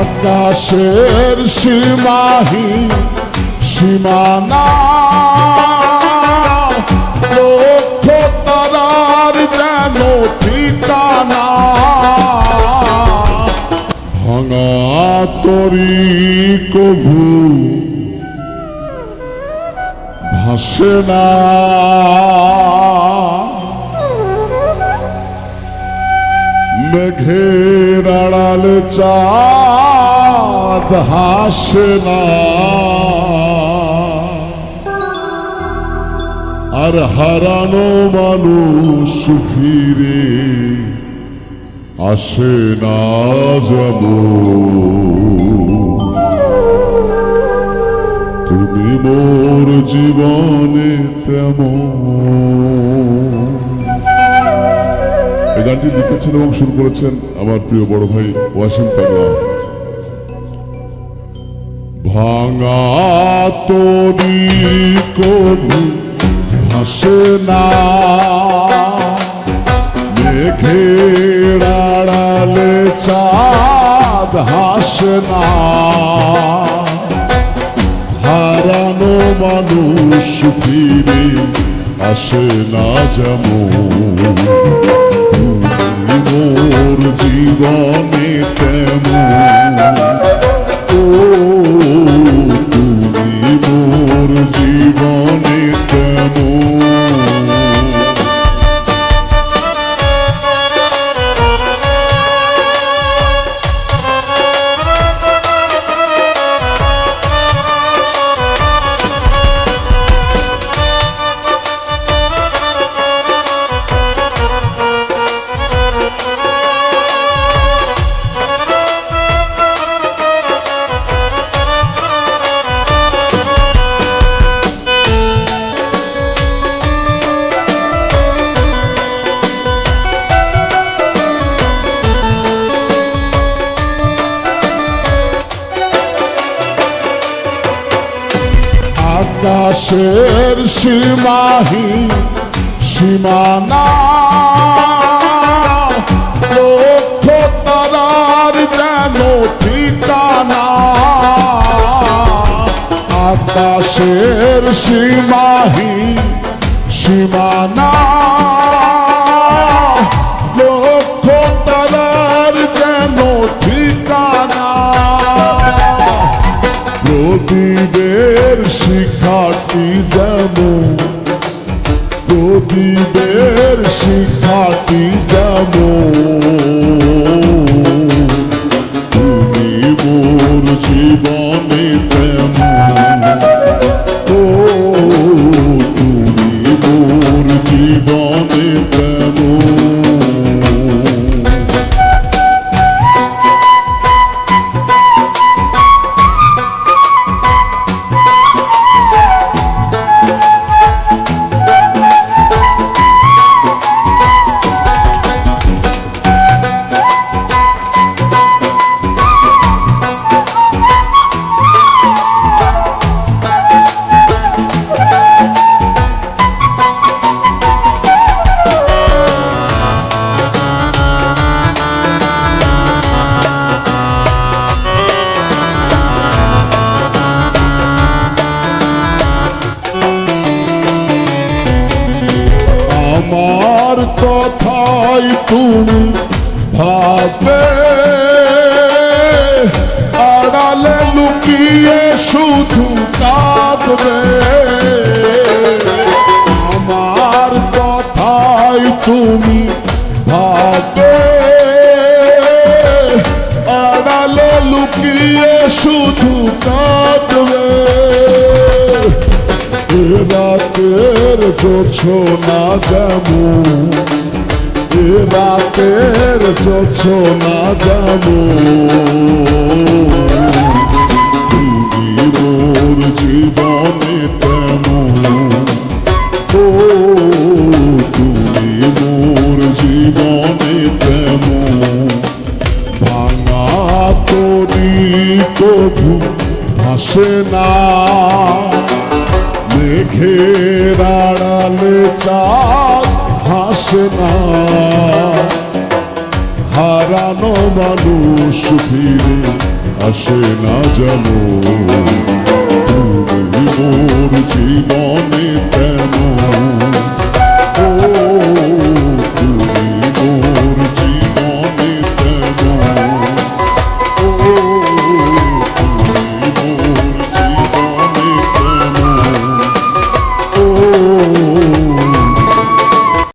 আকাশের সীমাহীন সীমানা। লক্ষ তারার যেন ঠিকানা। ভাঙা তরি কভু ভাসে না। মেঘের আড়ালে না। আর হারানো মানুষ ফিরে আসে না যাব তুমি মোর জীবনে তেমন। এই গানটি লিখেছেন এবং শুরু করেছেন আমার প্রিয় বড় ভাই ওয়াসিম পাগলা ভাঙা তরি কবু ভাসে না। মেঘের আড়ালে চাঁদ হাসে না। হারানো মানুষ ফিরে আসে না যেমন। মোর জীবনে তেমন আকাশের সীমাহি সীমানা। লক্ষ তারার যেন ঠিকানা। আকাশের সীমাহি সীমানা। প্রদীপের শিখাটি যাব। তুমি মোর জীবনে আমার কথাই তুমি ভাববে। আড়ালে লুকিয়ে শুধু কাঁদবে। আমার কথাই তুমি ভাববে। আড়ালে লুকিয়ে শুধু কাঁদবে। জোছনা যেমন এ রাতের জোছনা তুমি মোর জীবনে তেমন। ও, তুমি মোর জীবনে তেমন। ভাঙা তরি কভু, ভাসে না। মেঘের আড়ালে চাঁদ হাসে না। হার হারানো মানুষ ফিরে আসে না জানো